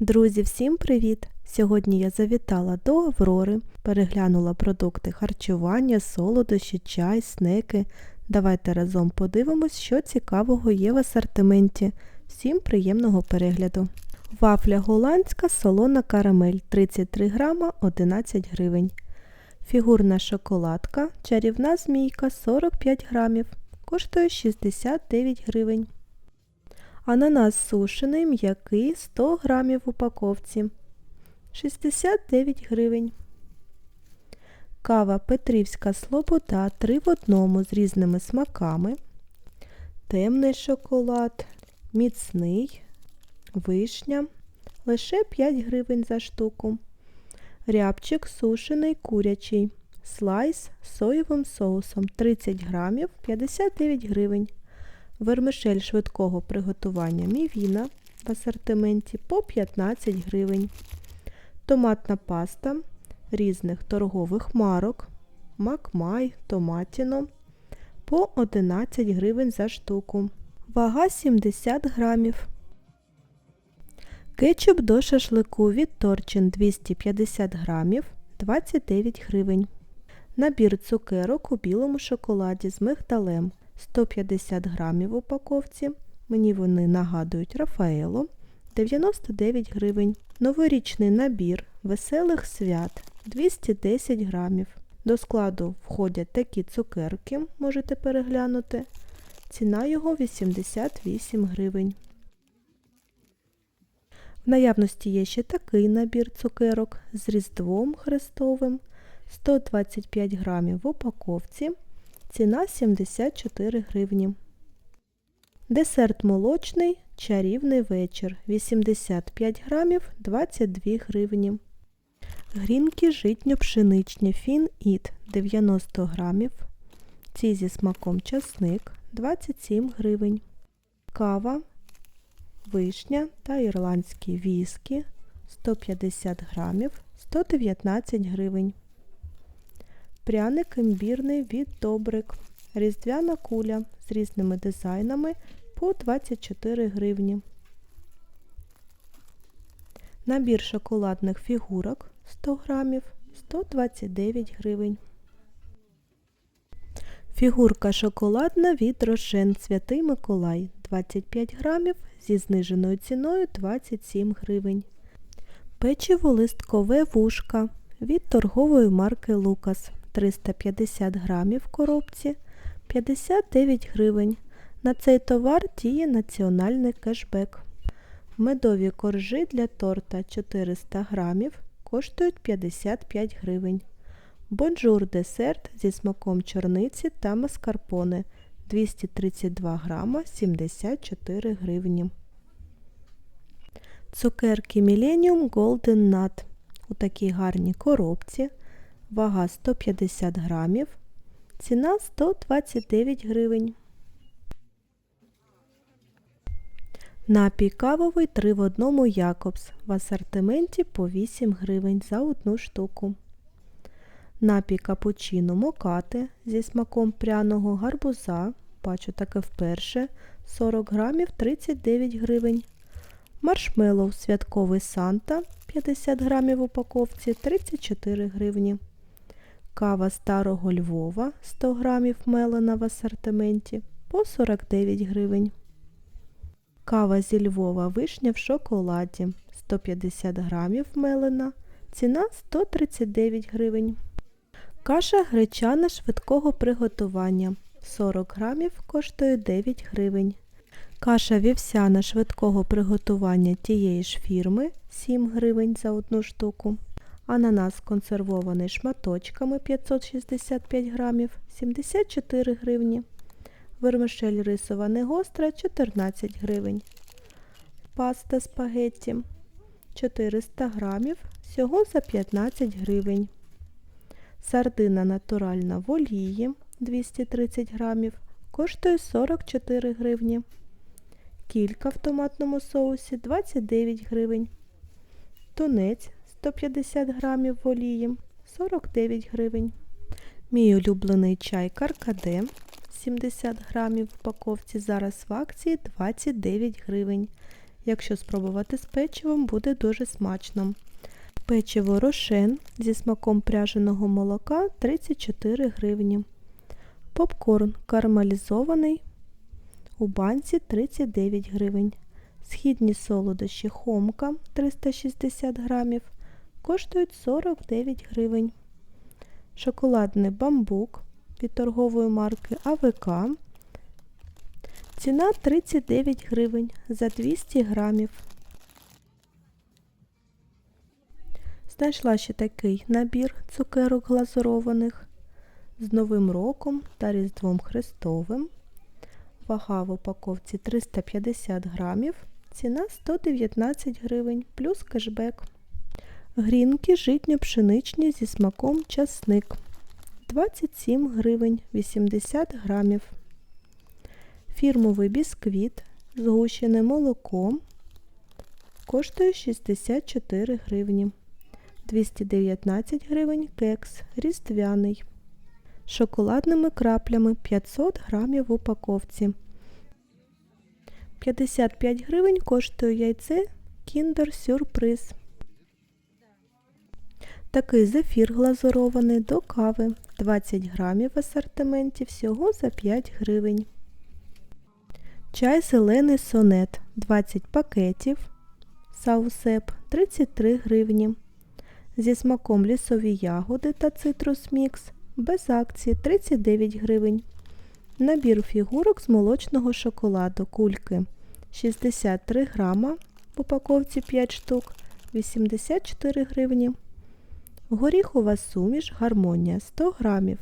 Друзі, всім привіт! Сьогодні я завітала до Аврори, переглянула продукти харчування, солодощі, чай, снеки. Давайте разом подивимось, що цікавого є в асортименті. Всім приємного перегляду! Вафля голландська солона карамель 33 грама 11 гривень. Фігурна шоколадка, чарівна змійка 45 грамів, коштує 69 гривень. Ананас сушений, м'який 100 грамів в упаковці 69 гривень. Кава Петрівська Слобода 3 в одному з різними смаками. Темний шоколад, міцний, вишня лише 5 гривень за штуку. Рябчик сушений курячий. Слайс з соєвим соусом 30 грамів 59 гривень. Вермишель швидкого приготування мівіна в асортименті по 15 гривень. Томатна паста різних торгових марок. Макмай, Томатіно по 11 гривень за штуку. Вага 70 грамів. Кетчуп до шашлику від Торчин 250 грамів 29 гривень. Набір цукерок у білому шоколаді з мигдалем 150 грамів в упаковці. Мені вони нагадують Рафаело 99 гривень. Новорічний набір веселих свят 210 грамів. До складу входять такі цукерки, можете переглянути. Ціна його 88 гривень. В наявності є ще такий набір цукерок з різдвом хрестовим 125 грамів в упаковці. Ціна 74 гривні. Десерт молочний чарівний вечір 85 грамів 22 гривні. Грінки житньо-пшеничні Фін Іт 90 грамів. Ці зі смаком часник 27 гривень. Кава, вишня та ірландські віскі 150 грамів 119 гривень. Пряник імбірний від Добрик. Різдвяна куля з різними дизайнами по 24 гривні. Набір шоколадних фігурок 100 грамів 129 гривень. Фігурка шоколадна від Рошен Святий Миколай 25 грамів зі зниженою ціною 27 гривень. Печиво листкове вушка від торгової марки Лукас 350 грамів в коробці 59 гривень. На цей товар діє національний кешбек. Медові коржі для торта 400 грамів коштують 55 гривень. Бонжур десерт зі смаком чорниці та маскарпоне 232 грама 74 гривні. Цукерки Millennium Golden Nut у такій гарній коробці. Вага 150 грамів. Ціна 129 гривень. Напій кавовий 3 в одному Якобс в асортименті по 8 гривень за одну штуку. Напій капучино мокати зі смаком пряного гарбуза, бачу таке вперше, 40 грамів 39 гривень. Маршмеллоу святковий Санта 50 грамів в упаковці 34 гривні. Кава старого Львова 100 грамів мелена в асортименті по 49 гривень. Кава зі Львова вишня в шоколаді 150 грамів мелена. Ціна 139 гривень. Каша гречана швидкого приготування 40 грамів коштує 9 гривень. Каша вівсяна швидкого приготування тієї ж фірми 7 гривень за одну штуку. Ананас консервований шматочками 565 грамів 74 гривні. Вермишель рисова негостра 14 гривень. Паста спагетті 400 грамів всього за 15 гривень. Сардина натуральна в олії 230 грамів коштує 44 гривні. Кілька в томатному соусі 29 гривень. Тунець 150 грамів в олії 49 гривень. Мій улюблений чай Каркаде 70 грамів в упаковці зараз в акції 29 гривень. Якщо спробувати з печивом, буде дуже смачно. Печиво рошен зі смаком пряженого молока 34 гривні. Попкорн карамелізований у банці 39 гривень. Східні солодощі Хомка 360 грамів коштують 49 гривень. Шоколадний бамбук від торгової марки АВК. Ціна 39 гривень за 200 грамів. Знайшла ще такий набір цукерок глазурованих з Новим роком та Різдвом Христовим. Вага в упаковці 350 грамів, ціна 119 гривень плюс кешбек. Грінки житньо-пшеничні зі смаком часник 27 гривень 80 грамів. Фірмовий бісквіт згущене молоко коштує 64 гривні. 219 гривень кекс різдвяний. Шоколадними краплями 500 грамів в упаковці. 55 гривень коштує яйце Kinder Сюрприз. Такий зефір глазурований до кави 20 грамів в асортименті всього за 5 гривень. Чай зелений сонет 20 пакетів. Саусеп 33 гривні. Зі смаком лісові ягоди та цитрус мікс без акції 39 гривень. Набір фігурок з молочного шоколаду кульки 63 грама в упаковці 5 штук 84 гривні. Горіхова суміш гармонія 100 грамів.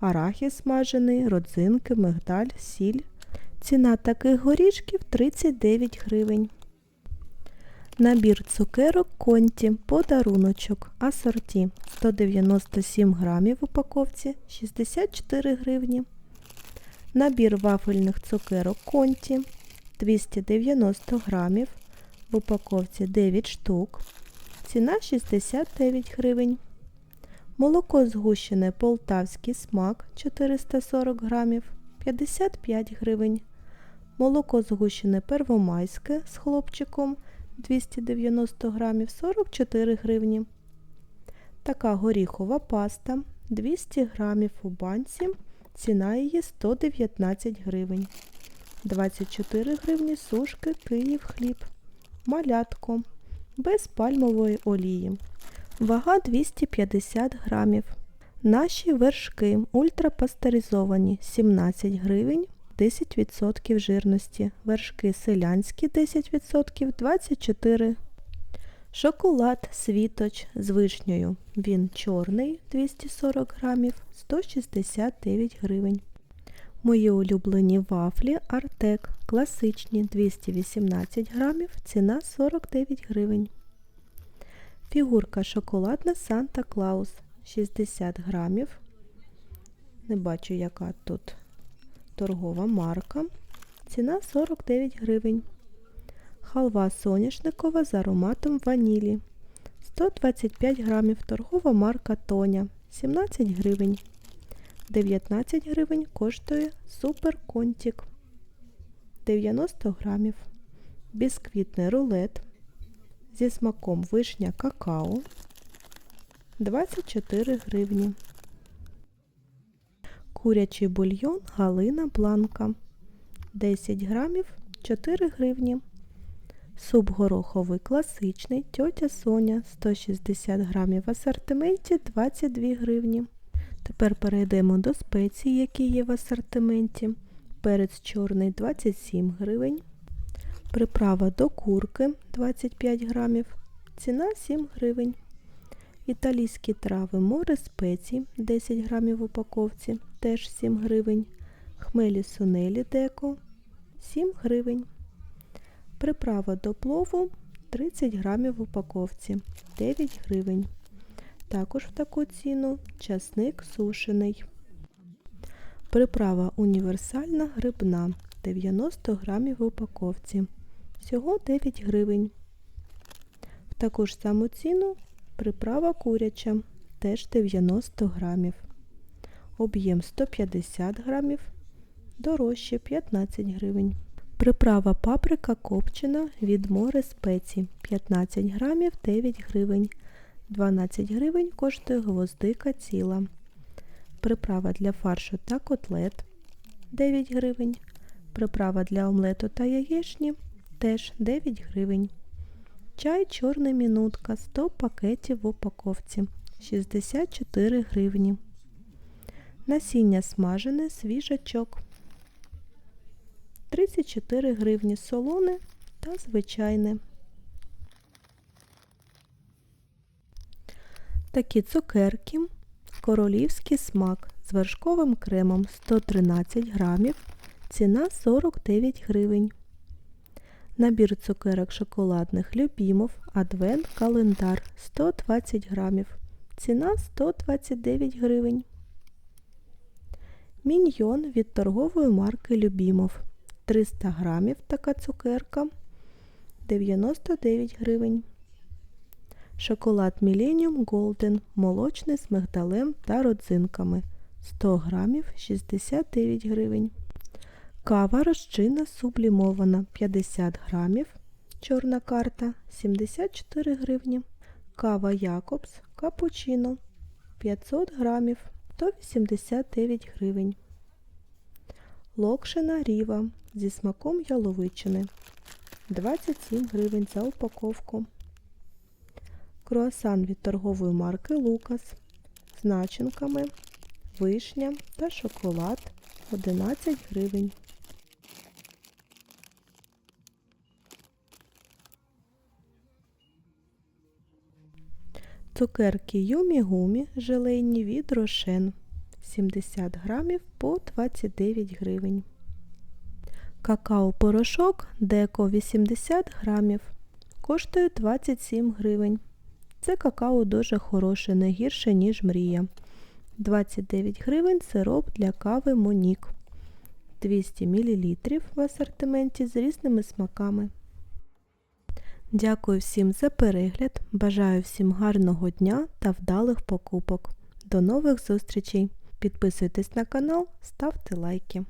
Арахіс смажений, родзинки, мигдаль, сіль. Ціна таких горішків 39 гривень. Набір цукерок конті, подаруночок, асорті 197 грамів в упаковці 64 гривні. Набір вафельних цукерок конті 290 грамів в упаковці 9 штук. Ціна 69 гривень. Молоко згущене полтавський смак 440 грамів 55 гривень. Молоко згущене первомайське з хлопчиком 290 грамів 44 гривні. Така горіхова паста 200 грамів у банці. Ціна її 119 гривень. 24 гривні сушки Київ хліб. Малятко. Без пальмової олії. Вага 250 грамів. Наші вершки ультрапастеризовані 17 гривень 10% жирності. Вершки селянські 10% 24 Шоколад світоч з вишнею. Він чорний 240 грамів 169 гривень. Мої улюблені вафлі Артек класичні 218 грамів, ціна 49 гривень. Фігурка шоколадна Санта Клаус 60 грамів. Не бачу, яка тут торгова марка. Ціна 49 гривень. Халва соняшникова з ароматом ванілі. 125 грамів торгова марка Тоня 17 гривень. 19 гривень коштує Супер Контік 90 грамів. Бісквітний рулет зі смаком вишня какао 24 гривні. Курячий бульйон Галина Бланка 10 грамів 4 гривні. Суп гороховий класичний тьотя Соня 160 грамів в асортименті 22 гривні. Тепер перейдемо до спецій, які є в асортименті. Перець чорний 27 гривень. Приправа до курки 25 грамів. Ціна 7 гривень. Італійські трави море спецій 10 грамів в упаковці, теж 7 гривень. Хмелі сунелі деко 7 гривень. Приправа до плову 30 грамів в упаковці 9 гривень. Також в таку ціну часник сушений. Приправа універсальна грибна 90 грамів в упаковці. Всього 9 гривень. В таку ж саму ціну приправа куряча теж 90 грамів. Об'єм 150 грамів, дорожче 15 гривень. Приправа паприка копчена від море спецій 15 грамів 9 гривень. 12 гривень коштує гвоздика ціла. Приправа для фаршу та котлет 9 гривень. Приправа для омлету та яєчні теж 9 гривень. Чай чорна мінутка 100 пакетів в упаковці 64 гривні. Насіння смажене свіжачок 34 гривні солоне та звичайне. Такі цукерки королівський смак з вершковим кремом 113 грамів, ціна 49 гривень. Набір цукерок шоколадних Любімов Адвент Календар 120 грамів, ціна 129 гривень. Міньйон від торгової марки Любімов 300 грамів така цукерка 99 гривень. Шоколад Millennium Golden молочний з мигдалем та родзинками 100 грамів 69 гривень. Кава розчинна сублімована 50 грамів. Чорна карта 74 гривні. Кава Якобс Капучино 500 грамів 189 гривень. Локшина Ріва зі смаком яловичини 27 гривень за упаковку. Круасан від торгової марки Лукас з начинками, вишня та шоколад 11 гривень. Цукерки Юмі Гумі желейні від Рошен 70 грамів по 29 гривень. Какао-порошок Деко 80 грамів. Коштує 27 гривень. Це какао дуже хороше, не гірше, ніж мрія. 29 гривень сироп для кави Монік. 200 мл в асортименті з різними смаками. Дякую всім за перегляд. Бажаю всім гарного дня та вдалих покупок. До нових зустрічей! Підписуйтесь на канал, ставте лайки.